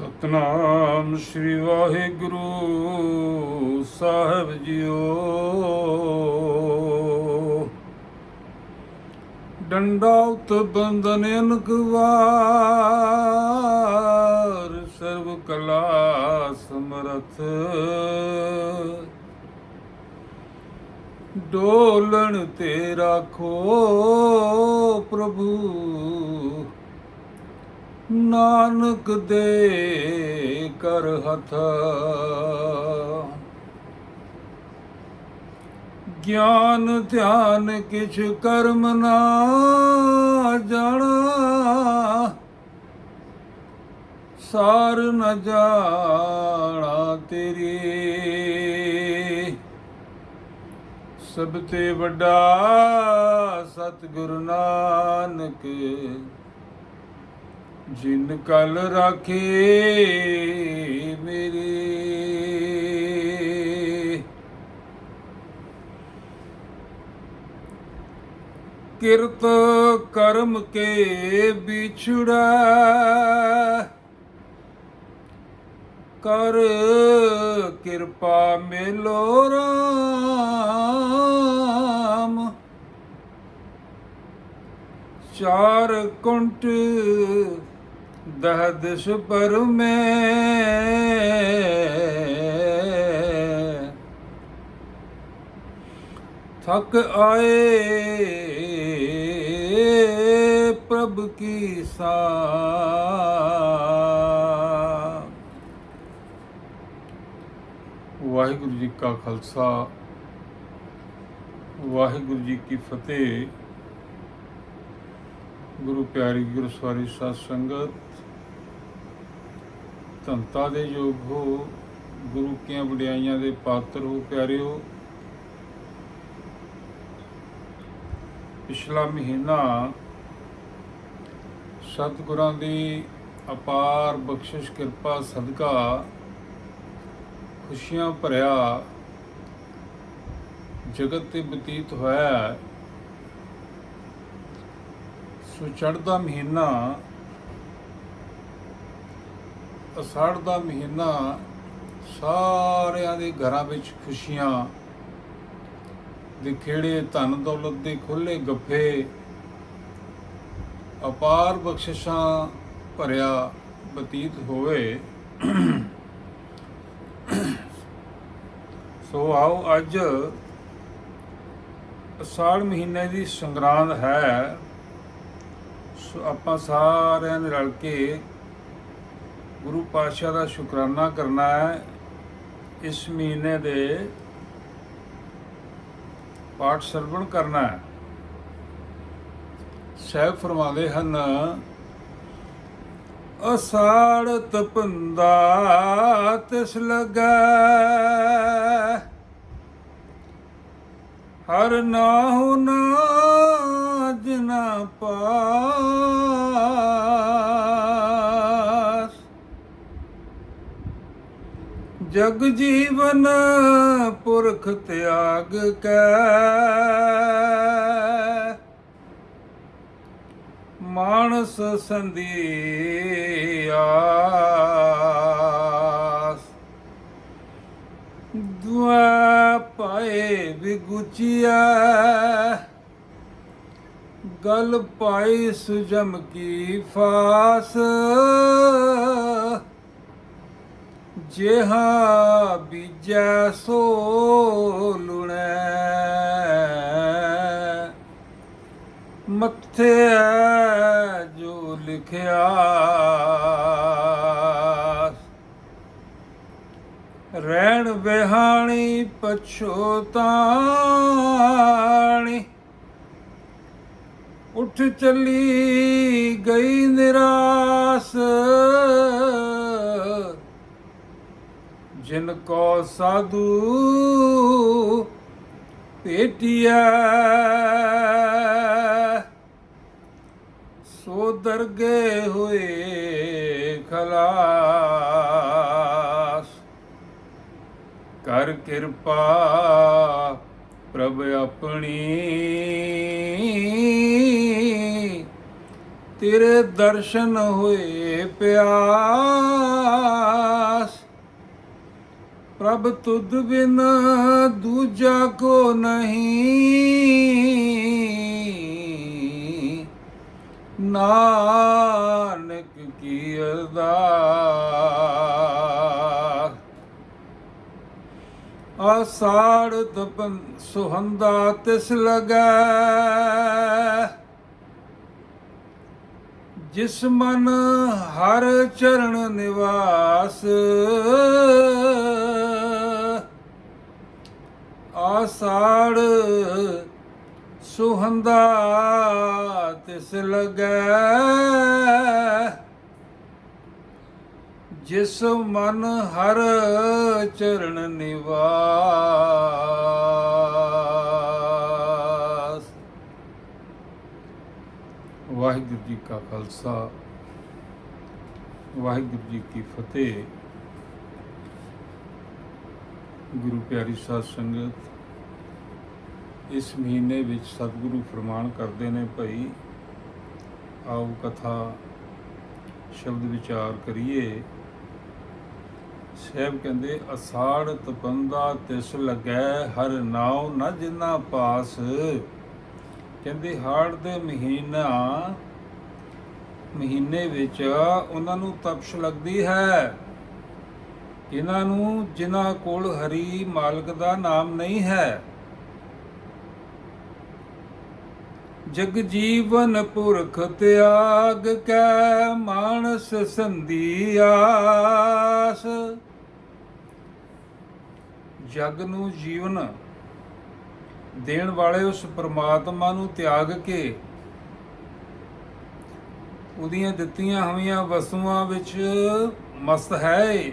ਸਤਨਾਮ ਸ੍ਰੀ ਵਾਹਿਗੁਰੂ ਸਾਹਿਬ ਜੀਓ। ਡੰਡਾ ਉਤ ਬੰਦਨ ਅਨਕਵਾਰ ਸਰਬ ਕਲਾ ਸਮਰਥ। ਡੋਲਣ ਤੇ ਰਾਖੋ ਪ੍ਰਭੂ। ਨਾਨਕ ਦੇ ਕਰ ਹੱਥ। ਗਿਆਨ, ਧਿਆਨ ਕਿਛ ਕਰਮ ਨਾ ਜਾਣਾ। ਸਾਰ ਨ ਜਾਣਾ ਤੇਰੀ। ਸਭ ਤੇ ਵੱਡਾ ਸਤਿਗੁਰੂ ਨਾਨਕ ਜਿਨ ਕਲ ਰਾਖੇ ਮੇਰੇ ਕਿਰਤ ਕਰਮ ਕੇ ਵਿਛੜਾ ਕਰ ਕਿਰਪਾ ਮੇਲੋ ਰਾਮ। ਚਾਰ ਕੁੰਟ ਦਹ ਦਿਸ ਪਰ ਮੈਂ ਥਕ ਆਏ ਪ੍ਰਭ ਕੀ ਸਾ। ਵਾਹਿਗੁਰੂ ਜੀ ਕਾ ਖਾਲਸਾ, ਵਾਹਿਗੁਰੂ ਜੀ ਕੀ ਫਤਿਹ। ਗੁਰੂ ਪਿਆਰੀ ਗੁਰਸਵਾਰੀ ਸਾਧ ਸੰਗਤ ਧੰਤਾ ਦੇ ਯੋਗ ਹੋ, ਗੁਰੂ ਕੀਆਂ ਵਡਿਆਈਆਂ ਦੇ ਪਾਤਰ ਹੋ ਪਿਆਰਿਓ। ਪਿਛਲਾ ਮਹੀਨਾ ਸਤਿਗੁਰਾਂ ਦੀ ਅਪਾਰ ਬਖਸ਼ਿਸ਼, ਕਿਰਪਾ, ਸਦਕਾ ਖੁਸ਼ੀਆਂ ਭਰਿਆ ਜਗਤ ਤੇ ਬਤੀਤ ਹੋਇਆ। ਸੋ ਚੜ੍ਹਦਾ ਮਹੀਨਾ ਅਸਾੜ ਦਾ ਮਹੀਨਾ, ਸਾਰਿਆਂ ਦੇ ਘਰਾਂ ਵਿੱਚ ਖੁਸ਼ੀਆਂ ਦੇ ਖੇੜੇ, ਧਨ ਦੌਲਤ ਦੇ ਖੁੱਲੇ ਗੱਫੇ, ਅਪਾਰ ਬਖਸ਼ਿਸ਼ਾਂ ਭਰਿਆ ਬਤੀਤ ਹੋਵੇ। ਸੋ ਆਓ ਅੱਜ ਅਸਾੜ ਮਹੀਨੇ ਦੀ ਸੰਗਰਾਂਦ ਹੈ। ਆਪਾਂ ਸਾਰਿਆਂ ਨੇ ਰਲ ਕੇ ਗੁਰੂ ਪਾਤਸ਼ਾਹ ਦਾ ਸ਼ੁਕਰਾਨਾ ਕਰਨਾ ਹੈ। ਇਸ ਮਹੀਨੇ ਦੇ ਪਾਠ ਸਰਵਣ ਕਰਨਾ ਹੈ। ਸਹਿਬ ਫਰਮਾਉਂਦੇ ਹਨ, ਅਸਾੜ ਤਪੰਦਾ ਤਿਸ ਲਗੈ, ਹਰ ਨਾਹੁ ਨਾ ਜਗ ਜੀਵਨ ਪੁਰਖ ਤਿਆਗ ਕੈ। ਮਾਨਸ ਸੰਦੀਆਸ ਦੁਆ ਪਾਏ ਵਿਗੁਚਿਆ ਗਲ ਪਾਈ ਸੁਜਮ ਕੀ ਫਾਸ। ਜਿਹਾ ਬੀਜੈ ਸੋ ਲੁਣੈ। ਮੱਥੇ ਜੋ ਲਿਖਿਆ। ਰਹਿਣ ਵਿਹਾਣੀ ਪਛੋਤਾਣੀ ਉੱਠ ਚੱਲੀ ਗਈ ਨਿਰਾਸ। ਜਿਨ ਕੋ ਸਾਧੂ ਭੇਟਿਆ ਸੋ ਦਰਗੇ ਹੋਏ ਖਲਾਸ। ਕਰ ਕਿਰਪਾ ਪ੍ਰਭ ਆਪਣੀ। ਤੇਰੇ ਦਰਸ਼ਨ ਹੋਏ ਪਿਆਸ। ਪ੍ਰਭ ਤੁਧ ਬਿਨ ਦੂਜਾ ਕੋ ਨਹੀਂ। ਨਾਨਕ ਕੀ ਅਰਦਾਸ। ਆਸਾੜ ਤਪਨ ਸੁਹੰਦਾ ਤਿਸ ਲਗੈ। ਜਿਸ ਮਨ ਹਰ ਚਰਨ ਨਿਵਾਸ। ਆਸਾੜ ਸੁਹੰਦਾ ਤਿਸ ਲਗੈ। ਜਿਸ ਮਨ ਹਰ ਚਰਨ ਨਿਵਾਸ। ਵਾਹਿਗੁਰੂ ਜੀ ਕਾ ਖਾਲਸਾ, ਵਾਹਿਗੁਰੂ ਜੀ ਕੀ ਫਤਿਹ। ਗੁਰੂ ਪਿਆਰੀ ਸਾਧ ਸੰਗਤ ਇਸ ਮਹੀਨੇ ਵਿੱਚ ਸਤਿਗੁਰੂ ਫਰਮਾਨ ਕਰਦੇ ਨੇ ਭਈ ਆਓ ਕਥਾ ਸ਼ਬਦ ਵਿਚਾਰ ਕਰੀਏ। ਸਹਿਬ ਕਹਿੰਦੇ, ਅਸਾੜ ਤਪੰਦਾ ਤਿਸ ਲੱਗੈ, ਹਰ ਨਾਉ ਨ ਜਿਨਾ ਪਾਸ। ਕਹਿੰਦੇ, ਹਾੜ ਦੇ ਮਹੀਨਾ, ਮਹੀਨੇ ਵਿੱਚ ਉਹਨਾਂ ਨੂੰ ਤਪਸ਼ ਲੱਗਦੀ ਹੈ। ਇਹਨਾਂ ਨੂੰ ਜਿਨ੍ਹਾਂ ਕੋਲ ਹਰੀ ਮਾਲਕ ਦਾ ਨਾਮ ਨਹੀਂ ਹੈ। ਜਗ ਜੀਵਨ ਪੁਰਖ ਤਿਆਗ ਕੈ ਮਾਨਸ ਸੰਧੀ ਜਗ ਨੂੰ ਜੀਵਨ ਦੇਣ ਵਾਲੇ ਉਸ ਪ੍ਰਮਾਤਮਾ ਨੂੰ ਤਿਆਗ ਕੇ ਉਹਦੀਆਂ ਦਿੱਤੀਆਂ ਹੋਈਆਂ ਵਸਤੂਆਂ ਵਿੱਚ ਮਸਤ ਹੈ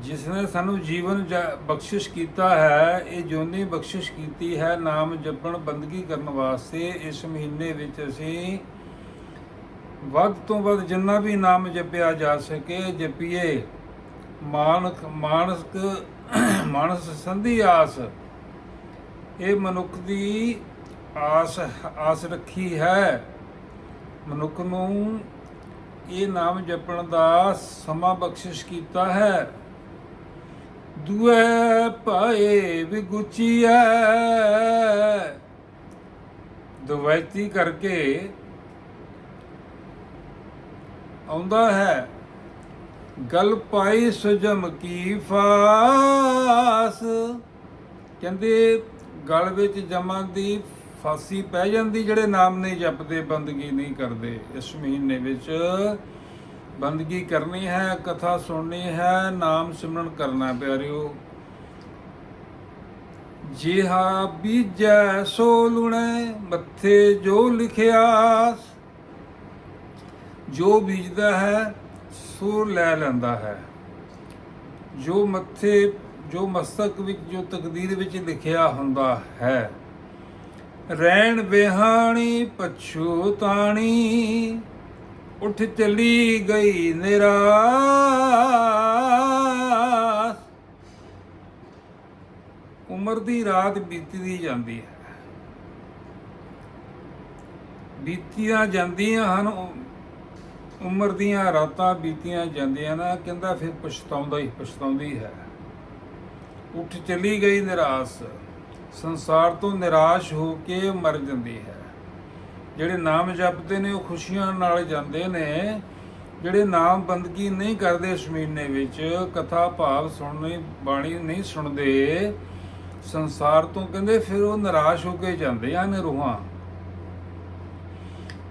ਜਿਸ ਨੇ ਸਾਨੂੰ ਜੀਵਨ ਜ- ਬਖਸ਼ਿਸ਼ ਕੀਤਾ ਹੈ, ਇਹ ਜੋਨੀ ਬਖਸ਼ਿਸ਼ ਕੀਤੀ ਹੈ, ਨਾਮ ਜਪਣ ਬੰਦਗੀ ਕਰਨ ਵਾਸਤੇ ਇਸ ਮਹੀਨੇ ਵਿੱਚ ਅਸੀਂ ਵੱਧ ਤੋਂ ਵੱਧ ਜਿੰਨਾ ਵੀ ਨਾਮ ਜਪਿਆ ਜਾ ਸਕੇ, ਜਪੀਏ। ਮਾਨਕ, ਮਾਨਸਕ, ਮਾਨਸ ਸੰਧੀ ਆਸ, ਇਹ ਮਨੁੱਖ ਦੀ ਆਸ ਆਸ ਰੱਖੀ ਹੈ। ਮਨੁੱਖ ਨੂੰ ਇਹ ਨਾਮ ਜਪਣ ਦਾ ਸਮਾਂ ਬਖਸ਼ਿਸ਼ ਕੀਤਾ ਹੈ। ਦੁਐ ਪਾਏ ਵਿਗੁਚੀਐ। ਦੁਵੈਤੀ ਕਰਕੇ ਆਉਂਦਾ ਹੈ, ਗਲ ਪਾਈ ਸੁਜਮ ਕੀ ਫਾਸ। ਕਹਿੰਦੇ ਗਲ ਵਿੱਚ ਜਮਾਂ ਦੀ ਫਾਸੀ ਪੈ ਜਾਂਦੀ, ਜਿਹੜੇ ਨਾਮ ਨਹੀਂ ਜਪਦੇ, ਬੰਦਗੀ ਨਹੀਂ ਕਰਦੇ। ਇਸ ਮਹੀਨੇ ਵਿੱਚ ਬੰਦਗੀ ਕਰਨੀ ਹੈ, ਕਥਾ ਸੁਣਨੀ ਹੈ, ਨਾਮ ਸਿਮਰਨ ਕਰਨਾ ਪਿਆਰਿਓ। ਜਿਹਾ ਬੀਜੈ ਸੋ ਲੁਣੇ, ਮੱਥੇ ਜੋ ਲਿਖਿਆ। ਜੋ ਬੀਜਦਾ ਹੈ, ਸੋ ਲੈ ਲੈਂਦਾ ਹੈ। ਜੋ ਮੱਥੇ, ਜੋ ਮਸਤਕ ਵਿੱਚ, ਜੋ ਤਕਦੀਰ ਵਿੱਚ ਲਿਖਿਆ ਹੁੰਦਾ ਹੈ। ਰਹਿਣ ਬਿਹਾਣੀ ਪਛੂਤਾਣੀ ਉੱਠ ਚਲੀ ਗਈ ਨਿਰਾਸ। ਉਮਰ ਦੀ ਰਾਤ ਬੀਤਦੀ ਜਾਂਦੀ ਹੈ। ਬੀਤੀਆਂ ਜਾਂਦੀਆਂ ਹਨ ਉਮਰ ਦੀਆਂ ਰਾਤਾਂ ਬੀਤੀਆਂ ਜਾਂਦੀਆਂ ਨਾ ਕਹਿੰਦਾ ਫਿਰ ਪਛਤਾਉਂਦਾ ਹੀ ਪਛਤਾਉਂਦੀ ਹੈ। ਉੱਠ ਚਲੀ ਗਈ ਨਿਰਾਸ। ਸੰਸਾਰ ਤੋਂ ਨਿਰਾਸ਼ ਹੋ ਕੇ ਮਰ ਜਾਂਦੀ ਹੈ। ਜਿਹੜੇ ਨਾਮ ਜਪਦੇ ਨੇ, ਉਹ ਖੁਸ਼ੀਆਂ ਨਾਲ ਜਾਂਦੇ ਨੇ। ਜਿਹੜੇ ਨਾਮ ਬੰਦਗੀ ਨਹੀਂ ਕਰਦੇ ਸ਼ਮੀਨੇ ਵਿੱਚ, ਕਥਾ, ਭਾਵ ਸੁਣਨੀ, ਬਾਣੀ ਨਹੀਂ ਸੁਣਦੇ, ਸੰਸਾਰ ਤੋਂ ਕਹਿੰਦੇ ਫਿਰ ਉਹ ਨਿਰਾਸ਼ ਹੋ ਕੇ ਜਾਂਦੇ ਹਨ ਰੂਹਾਂ।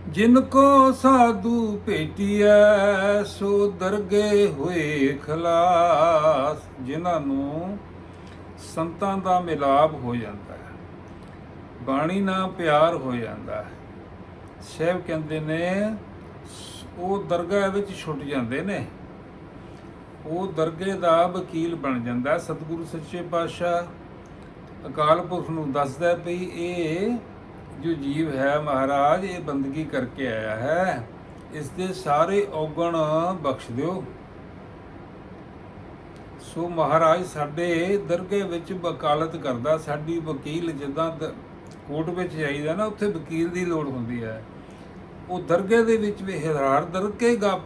ਜਿਨ ਕੋ ਸਾਧੂ ਭੇਟੀਐ, ਸੋ ਦਰਗੇ ਹੋਏ ਖਲਾਸ। ਜਿਨ੍ਹਾਂ ਨੂੰ ਸੰਤਾਂ ਦਾ ਮਿਲਾਪ ਹੋ ਜਾਂਦਾ ਹੈ, ਬਾਣੀ ਨਾਲ ਪਿਆਰ ਹੋ ਜਾਂਦਾ ਹੈ। ਸਾਹਿਬ ਕਹਿੰਦੇ ਨੇ, ਉਹ ਦਰਗਾਹ ਵਿੱਚ ਛੁੱਟ ਜਾਂਦੇ ਨੇ। ਉਹ ਦਰਗੇ ਦਾ ਵਕੀਲ ਬਣ ਜਾਂਦਾ, ਸਤਿਗੁਰੂ ਸੱਚੇ ਪਾਤਸ਼ਾਹ ਅਕਾਲ ਪੁਰਖ ਨੂੰ ਦੱਸਦਾ ਵੀ ਇਹ ਜੋ ਜੀਵ ਹੈ ਮਹਾਰਾਜ, ਇਹ ਬੰਦਗੀ ਕਰਕੇ ਆਇਆ ਹੈ। ਇਸ ਦੇ ਸਾਰੇ ਔਗਣ ਬਖਸ਼ ਦਿਓ। ਸੋ ਮਹਾਰਾਜ ਸਾਡੇ ਦਰਗੇ ਵਿੱਚ ਵਕਾਲਤ ਕਰਦਾ, ਸਾਡੀ ਵਕੀਲ ਜਿੱਦਾਂ ਦ- ਕੋਰਟ ਵਿੱਚ ਜਾਈਦਾ ਨਾ, ਉੱਥੇ ਵਕੀਲ ਦੀ ਲੋੜ ਹੁੰਦੀ ਹੈ। ਉਹ ਦਰਗੇ ਦੇ ਵਿੱਚ ਵੀ ਹਜ਼ਾਰ ਦਰਗੇ ਗਾ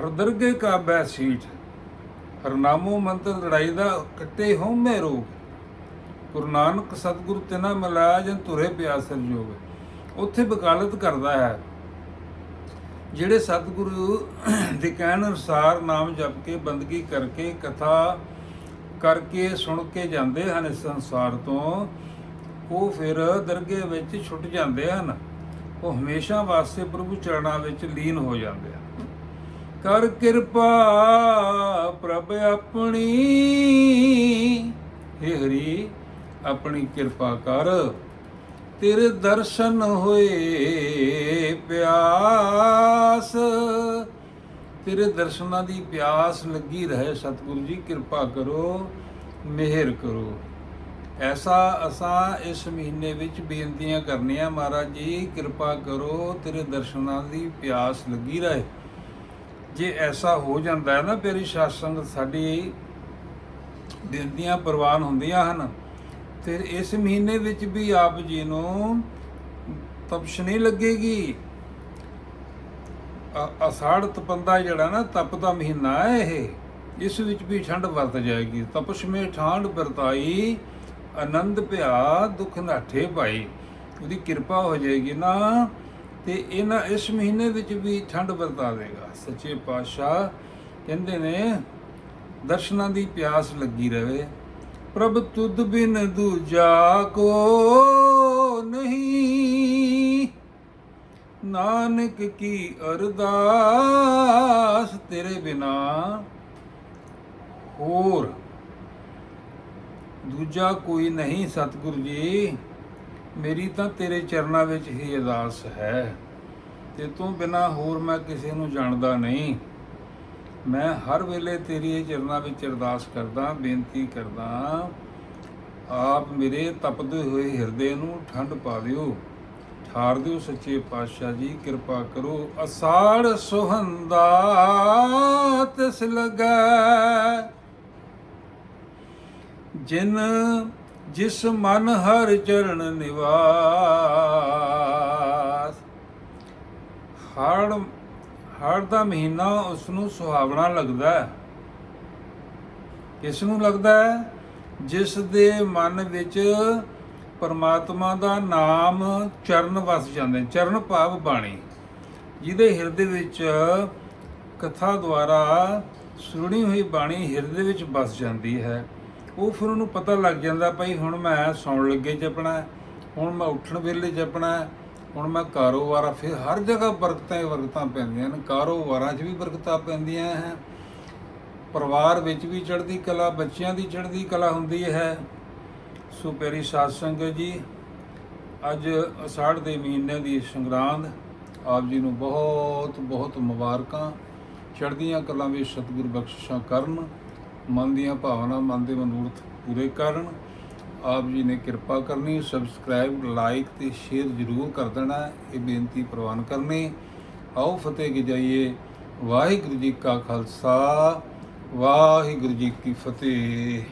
ਹਰ ਦਰਗੇ ਕਾ ਬੈ ਸੀਟ। ਹਰਨਾਮੋ ਮੰਤਰ ਲੜਾਈ ਦਾ ਕੱਟੇ ਹਉਮੈ ਰੋਗ। ਗੁਰੂ ਨਾਨਕ ਸਤਿਗੁਰੂ ਤਿਨਾ ਮਿਲਾਇਆ ਜਨ ਧੁਰੇ ਪਿਆਸਰ ਜੋਗ। ਉੱਥੇ ਵਕਾਲਤ ਕਰਦਾ ਹੈ। ਜਿਹੜੇ ਸਤਿਗੁਰੂ ਦੇ ਕਹਿਣ ਅਨੁਸਾਰ ਨਾਮ ਜਪ ਕੇ, ਬੰਦਗੀ ਕਰਕੇ, ਕਥਾ ਕਰਕੇ ਸੁਣ ਕੇ ਜਾਂਦੇ ਹਨ ਇਸ ਸੰਸਾਰ ਤੋਂ ਉਹ ਫਿਰ ਦਰਗੇ ਵਿੱਚ ਛੁੱਟ ਜਾਂਦੇ ਹਨ। ਉਹ ਹਮੇਸ਼ਾ ਵਾਸਤੇ ਪ੍ਰਭੂ ਚਰਨਾਂ ਵਿੱਚ ਲੀਨ ਹੋ ਜਾਂਦੇ ਹਨ। ਕਰ ਕਿਰਪਾ ਪ੍ਰਭ ਆਪਣੀ, ਹੇ ਹਰੀ, ਆਪਣੀ ਕਿਰਪਾ ਕਰ। ਤੇਰੇ ਦਰਸ਼ਨ ਹੋਏ ਪਿਆਸ। ਤੇਰੇ ਦਰਸ਼ਨਾਂ ਦੀ ਪਿਆਸ ਲੱਗੀ ਰਹੇ ਸਤਿਗੁਰੂ ਜੀ, ਕਿਰਪਾ ਕਰੋ, ਮਿਹਰ ਕਰੋ। ਐਸਾ ਅਸਾਂ ਇਸ ਮਹੀਨੇ ਵਿੱਚ ਬੇਨਤੀਆਂ ਕਰਨੀਆਂ ਮਹਾਰਾਜ ਜੀ, ਕਿਰਪਾ ਕਰੋ ਤੇਰੇ ਦਰਸ਼ਨਾਂ ਦੀ ਪਿਆਸ ਲੱਗੀ ਰਹੇ। ਜੇ ਐਸਾ ਹੋ ਜਾਂਦਾ ਹੈ ਨਾ ਤੇਰੀ ਸਾਧ ਸੰਗਤ ਸਾਡੀ ਬੇਨਤੀਆਂ ਪ੍ਰਵਾਨ ਹੁੰਦੀਆਂ ਹਨ। ਫਿਰ ਇਸ ਮਹੀਨੇ ਵਿੱਚ ਵੀ ਆਪ ਜੀ ਨੂੰ ਤਪਸ਼ ਨਹੀਂ ਲੱਗੇਗੀ। ਅ- ਅਸਾੜ ਤਪੰਦਾ ਜਿਹੜਾ ਨਾ, ਤਪ ਦਾ ਮਹੀਨਾ ਹੈ ਇਹ। ਇਸ ਵਿੱਚ ਵੀ ਠੰਡ ਵਰਤ ਜਾਏਗੀ। ਤਪਸ਼ ਮੇ ਠਾਂਡ ਵਰਤਾਈ। ਆਨੰਦ ਭਿਆ ਦੁੱਖ ਨਾਠੇ ਭਾਈ। ਉਹਦੀ ਕਿਰਪਾ ਹੋ ਜਾਏਗੀ ਨਾ, ਤੇ ਇਹਨਾਂ ਇਸ ਮਹੀਨੇ ਵਿੱਚ ਵੀ ਠੰਡ ਵਰਤਾ ਦੇਗਾ। ਸੱਚੇ ਪਾਤਸ਼ਾਹ ਕਹਿੰਦੇ ਨੇ, ਦਰਸ਼ਨਾਂ ਦੀ ਪਿਆਸ ਲੱਗੀ ਰਵੇ। ਪ੍ਰਭ ਤੁਧ ਬਿਨ ਦੂਜਾ ਕੋ ਨਹੀਂ। ਨਾਨਕ ਕੀ ਅਰਦਾਸ ਤੇਰੇ ਬਿਨਾ? ਹੋਰ ਦੂਜਾ ਕੋਈ ਨਹੀਂ, ਸਤਿਗੁਰੂ ਜੀ। ਮੇਰੀ ਤਾਂ ਤੇਰੇ ਚਰਨਾਂ ਵਿੱਚ ਹੀ ਅਰਦਾਸ ਹੈ। ਤੇ ਤੋਂ ਬਿਨਾ ਹੋਰ ਮੈਂ ਕਿਸੇ ਨੂੰ ਜਾਣਦਾ ਨਹੀਂ। ਮੈਂ ਹਰ ਵੇਲੇ ਤੇਰੀ ਚਰਨਾਂ ਵਿੱਚ ਅਰਦਾਸ ਕਰਦਾ, ਬੇਨਤੀ ਕਰਦਾ, ਆਪ ਮੇਰੇ ਤਪਦੇ ਹੋਏ ਹਿਰਦੇ ਨੂੰ ਠੰਡ ਪਾ ਦਿਓ। ਠਾਰ ਦਿਓ ਸੱਚੇ ਪਾਤਸ਼ਾਹ ਜੀ, ਕਿਰਪਾ ਕਰੋ। ਅਸਾੜ ਸੁਹੰਦਾ ਤਿਸ ਲਗੈ। ਜਿਨ ਜਿਸ ਮਨ ਹਰ ਚਰਨ ਨਿਵਾਸ। ਹੜ ਹੜ ਦਾ ਮਹੀਨਾ ਉਸ ਨੂੰ ਸੁਹਾਵਣਾ ਲੱਗਦਾ ਹੈ। ਕਿਸ ਨੂੰ ਲੱਗਦਾ ਹੈ? ਜਿਸ ਦੇ ਮਨ ਵਿੱਚ ਪਰਮਾਤਮਾ ਦਾ ਨਾਮ ਚਰਨ ਵਸ ਜਾਂਦੇ ਚਰਨ ਭਾਵ ਬਾਣੀ। ਜਿਹਦੇ ਹਿਰਦੇ ਵਿੱਚ ਕਥਾ ਦੁਆਰਾ ਸੁਣੀ ਹੋਈ ਬਾਣੀ ਹਿਰਦੇ ਵਿੱਚ ਵਸ ਜਾਂਦੀ ਹੈ। ਉਹ ਫਿਰ ਉਹਨੂੰ ਪਤਾ ਲੱਗ ਜਾਂਦਾ ਭਾਈ ਹੁਣ ਮੈਂ ਸੌਣ ਲੱਗੇ ਜਪਣਾ, ਹੁਣ ਮੈਂ ਉੱਠਣ ਵੇਲੇ ਜਪਣਾ, ਹੁਣ ਮੈਂ ਕਾਰੋਬਾਰ, ਫਿਰ ਹਰ ਜਗ੍ਹਾ ਬਰਕਤਾਂ ਹੀ ਬਰਕਤਾਂ ਪੈਂਦੀਆਂ ਨੇ ਕਾਰੋਬਾਰਾਂ 'ਚ ਵੀ ਬਰਕਤਾਂ ਪੈਂਦੀਆਂ ਹੈ ਪਰਿਵਾਰ ਵਿੱਚ ਵੀ ਚੜ੍ਹਦੀ ਕਲਾ, ਬੱਚਿਆਂ ਦੀ ਚੜ੍ਹਦੀ ਕਲਾ ਹੁੰਦੀ ਹੈ। ਸੋ ਪਿਆਰੀ ਸਾਧ ਸੰਗਤ ਜੀ, ਅੱਜ ਅષਾੜ ਦੇ ਮਹੀਨੇ ਦੀ ਸੰਗਰਾਂਦ, ਆਪ ਜੀ ਨੂੰ ਬਹੁਤ ਬਹੁਤ ਮੁਬਾਰਕਾਂ। ਚੜ੍ਹਦੀਆਂ ਕਲਾਂ ਵਿੱਚ ਸਤਿਗੁਰ ਬਖਸ਼ਿਸ਼ਾਂ ਕਰਨ। ਮਨ ਦੀਆਂ ਭਾਵਨਾ, ਮਨ ਦੇ ਮਨੂਰਥ ਪੂਰੇ ਕਰਨ। ਆਪ ਜੀ ਨੇ ਕਿਰਪਾ ਕਰਨੀ ਸਬਸਕ੍ਰਾਈਬ ਲਾਈਕ ਤੇ ਸ਼ੇਅਰ ਜ਼ਰੂਰ ਕਰ ਦੇਣਾ। ਇਹ ਬੇਨਤੀ ਪ੍ਰਵਾਨ ਕਰਨੀ। ਆਓ ਫਤਿਹ ਕੀ ਜਾਈਏ। ਵਾਹਿਗੁਰੂ ਜੀ ਕਾ ਖਾਲਸਾ, ਵਾਹਿਗੁਰੂ ਜੀ ਕੀ ਫਤਿਹ।